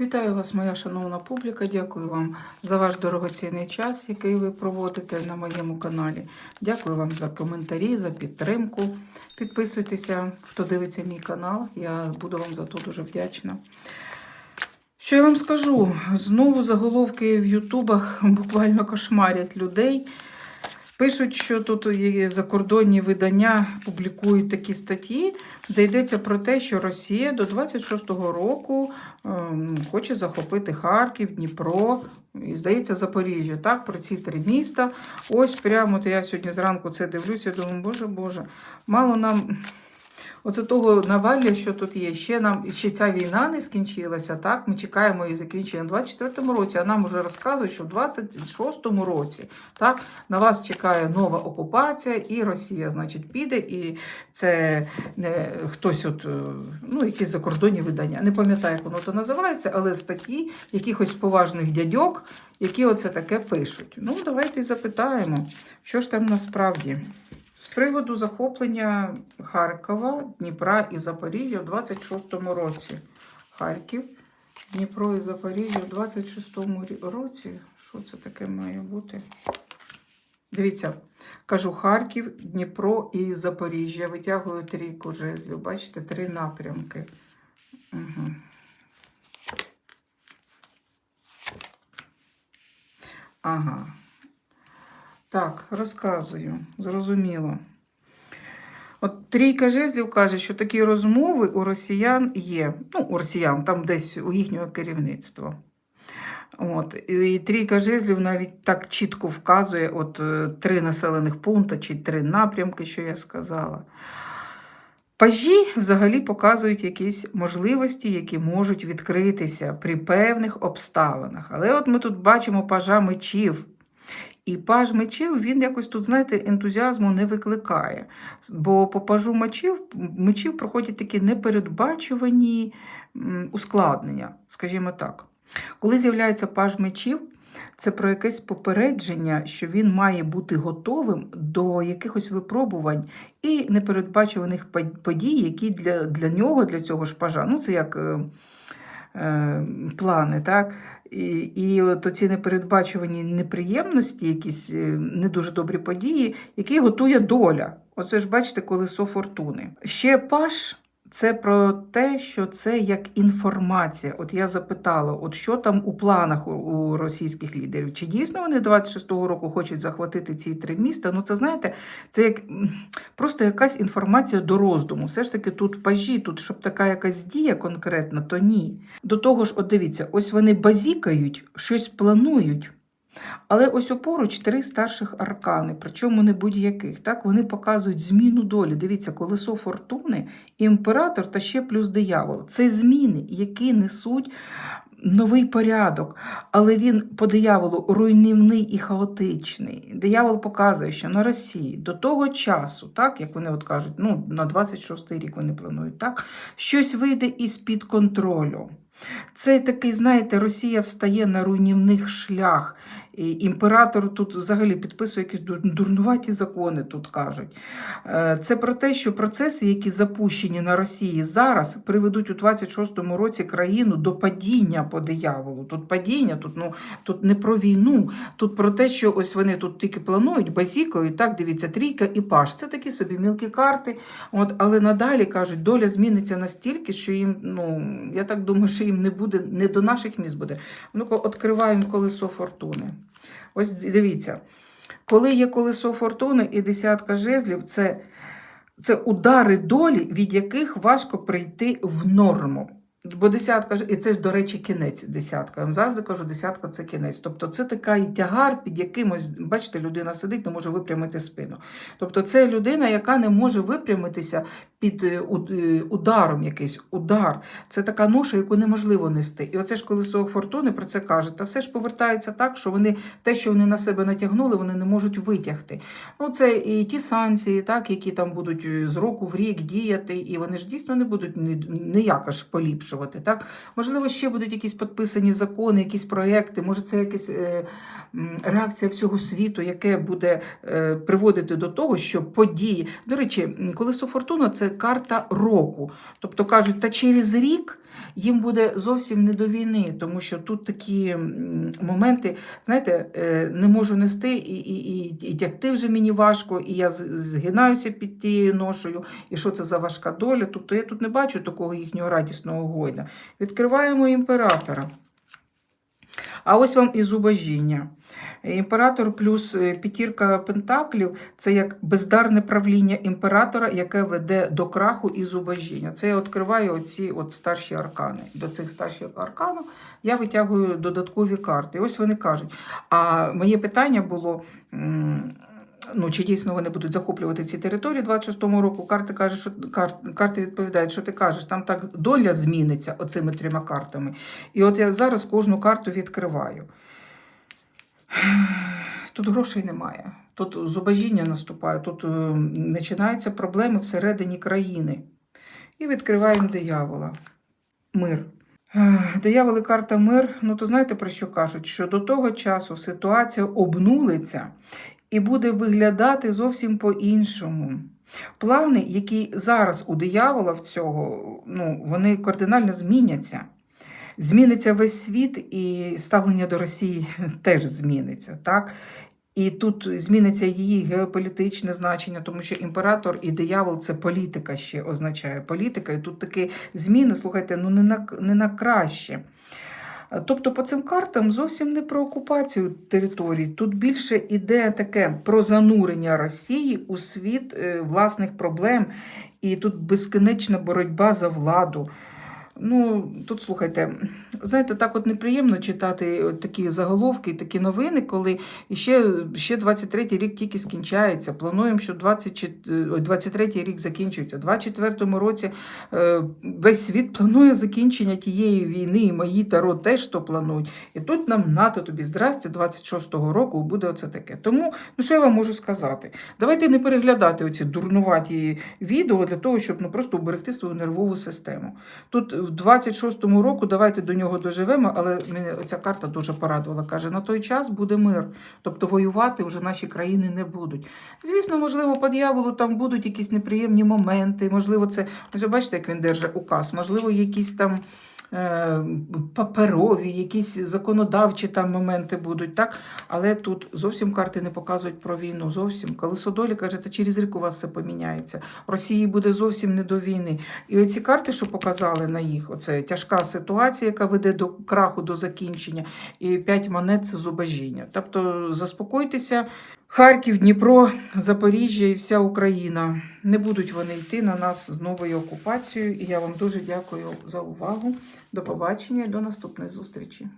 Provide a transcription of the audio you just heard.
Вітаю вас, моя шановна публіка. Дякую вам за ваш дорогоцінний час, який ви проводите на моєму каналі. Дякую вам за коментарі, за підтримку. Підписуйтеся, хто дивиться мій канал. Я буду вам за то дуже вдячна. Що я вам скажу? Знову заголовки в Ютубах буквально кошмарять людей. Пишуть, що тут є закордонні видання публікують такі статті, де йдеться про те, що Росія до 26-го року ем, хоче захопити Харків, Дніпро і, здається, Запоріжжя. Так, про ці три міста. Ось прямо я сьогодні зранку це дивлюся, думаю, боже Боже, мало нам. Оце того Навалля, що тут є. Ще нам ще ця війна не скінчилася. Так, ми чекаємо її закінчення в 24-му році. А нам вже розказують, що в 26-му році так на вас чекає нова окупація, і Росія, значить, піде. І це не хтось, от е, ну якісь закордонні видання. Не пам'ятаю, як воно то називається, але статті якихось поважних дядьок, які оце таке пишуть. Ну, давайте запитаємо, що ж там насправді. З приводу захоплення Харкова, Дніпра і Запоріжжя в 26-му році. Харків, Дніпро і Запоріжжя в 26-му році. Що це таке має бути? Дивіться, кажу Харків, Дніпро і Запоріжжя. Витягую трійку жезлів. Бачите, три напрямки. Угу. Ага. Так, розказую, зрозуміло. От трійка жезлів каже, що такі розмови у росіян є. Ну, у росіян, там десь у їхнього керівництва. От. І трійка жезлів навіть так чітко вказує от, е, три населених пункти чи три напрямки, що я сказала. Пажі взагалі показують якісь можливості, які можуть відкритися при певних обставинах. Але от ми тут бачимо пажа мечів. І паж мечів він якось тут, знаєте, ентузіазму не викликає. Бо по пажу мечів, мечів проходять такі непередбачувані ускладнення, скажімо так. Коли з'являється паж мечів, це про якесь попередження, що він має бути готовим до якихось випробувань і непередбачуваних подій, які для, для нього, для цього ж пажа, ну це як е, е, плани, так? І, і от ці непередбачувані неприємності, якісь е, не дуже добрі події, які готує доля. Оце ж бачите, колесо фортуни. Ще паш. Це про те, що це як інформація. От я запитала, от що там у планах у, російських лідерів? Чи дійсно вони 26-го року хочуть захватити ці три міста? Ну, це знаєте, це як просто якась інформація до роздуму. Все ж таки тут пажі, тут щоб така якась дія конкретна, то ні. До того ж, от дивіться, ось вони базікають, щось планують. Але ось опоруч три старших аркани, причому не будь-яких. Так, вони показують зміну долі. Дивіться, колесо фортуни, імператор та ще плюс диявол. Це зміни, які несуть новий порядок. Але він по дияволу руйнівний і хаотичний. Диявол показує, що на Росії до того часу, так, як вони от кажуть, ну, на 26-й рік вони планують, так, щось вийде із-під контролю. Це такий, знаєте, Росія встає на руйнівних шлях. І імператор тут взагалі підписує якісь дурнуваті закони, тут кажуть. Е, Це про те, що процеси, які запущені на Росії зараз, приведуть у 26-му році країну до падіння по дияволу. Тут падіння, тут, ну, тут не про війну, тут про те, що ось вони тут тільки планують, базікають, так, дивіться, трійка і паш. Це такі собі мілкі карти. От, але надалі кажуть, доля зміниться настільки, що їм, ну, я так думаю, що їм не буде, не до наших міст буде. Ну-ка, відкриваємо колесо фортуни. Ось дивіться, коли є колесо фортуни і десятка жезлів, це, це удари долі, від яких важко прийти в норму. Бо десятка ж- і це ж, до речі, кінець десятка. Я вам завжди кажу, десятка це кінець. Тобто це такий тягар під якимось, бачите, людина сидить, не може випрямити спину. Тобто це людина, яка не може випрямитися під е, е, ударом якийсь удар. Це така ноша, яку неможливо нести. І оце ж колесо фортуни про це каже. Та все ж повертається так, що вони те, що вони на себе натягнули, вони не можуть витягти. Ну, це і ті санкції, так, які там будуть е, з року в рік діяти, і вони ж дійсно не будуть ні- ніяк аж поліпшувати. Так? Можливо, ще будуть якісь підписані закони, якісь проекти, може, це якась е, реакція всього світу, яке буде е, приводити до того, що події. До речі, колесо фортуна це карта року. Тобто кажуть, та через рік їм буде зовсім не до війни, тому що тут такі моменти, знаєте, е, не можу нести і, і, і, і тягти вже мені важко, і я згинаюся під тією ношою, І що це за важка доля? Тобто я тут не бачу такого їхнього радісного гойда. Відкриваємо імператора. А ось вам і зубожіння. Імператор плюс е, п'ятірка пентаклів це як бездарне правління імператора, яке веде до краху і зубожіння. Це я відкриваю оці от старші аркани. До цих старших арканів я витягую додаткові карти. І ось вони кажуть. А моє питання було. Ну, чи дійсно вони будуть захоплювати ці території 26-му року? Карти кажуть, що кар, карти відповідають, що ти кажеш, там так доля зміниться оцими трьома картами. І от я зараз кожну карту відкриваю. Тут грошей немає. Тут зубожіння наступає, тут е, починаються проблеми всередині країни. І відкриваємо диявола. Мир. Ех, Диявол і карта мир. Ну, то знаєте про що кажуть? Що до того часу ситуація обнулиться і буде виглядати зовсім по-іншому. Плани, які зараз у диявола в цього, ну, вони кардинально зміняться. Зміниться весь світ, і ставлення до Росії теж зміниться. Так? І тут зміниться її геополітичне значення, тому що імператор і диявол це політика ще означає політика. І тут такі зміни, слухайте, ну не на, не на краще. Тобто по цим картам зовсім не про окупацію територій. Тут більше іде таке про занурення Росії у світ е, власних проблем, і тут безкінечна боротьба за владу. Ну, тут слухайте, знаєте, так от неприємно читати от такі заголовки, такі новини, коли ще, ще 23-й рік тільки скінчається. Плануємо, що 20, 23-й рік закінчується. У 24-му році е, весь світ планує закінчення тієї війни, і мої таро теж то планують. І тут нам НАТО тобі здрасте, 26-го року буде оце таке. Тому, ну що я вам можу сказати? Давайте не переглядати оці дурнуваті відео для того, щоб ну, просто уберегти свою нервову систему. Тут в 26-му року давайте до нього доживемо, але мене ця карта дуже порадувала. Каже, на той час буде мир. Тобто воювати вже наші країни не будуть. Звісно, можливо, по дьяволу там будуть якісь неприємні моменти. Можливо, це бачите, як він держить указ, можливо, якісь там. Е, Паперові, якісь законодавчі там моменти будуть, так? Але тут зовсім карти не показують про війну. Зовсім колесо долі каже, та через рік у вас все поміняється. Росії буде зовсім не до війни. І оці карти, що показали на їх, оце тяжка ситуація, яка веде до краху, до закінчення, і п'ять монет це зубожіння. Тобто заспокойтеся, Харків, Дніпро, Запоріжжя і вся Україна. Не будуть вони йти на нас з новою окупацією. І я вам дуже дякую за увагу. До побачення і до наступної зустрічі.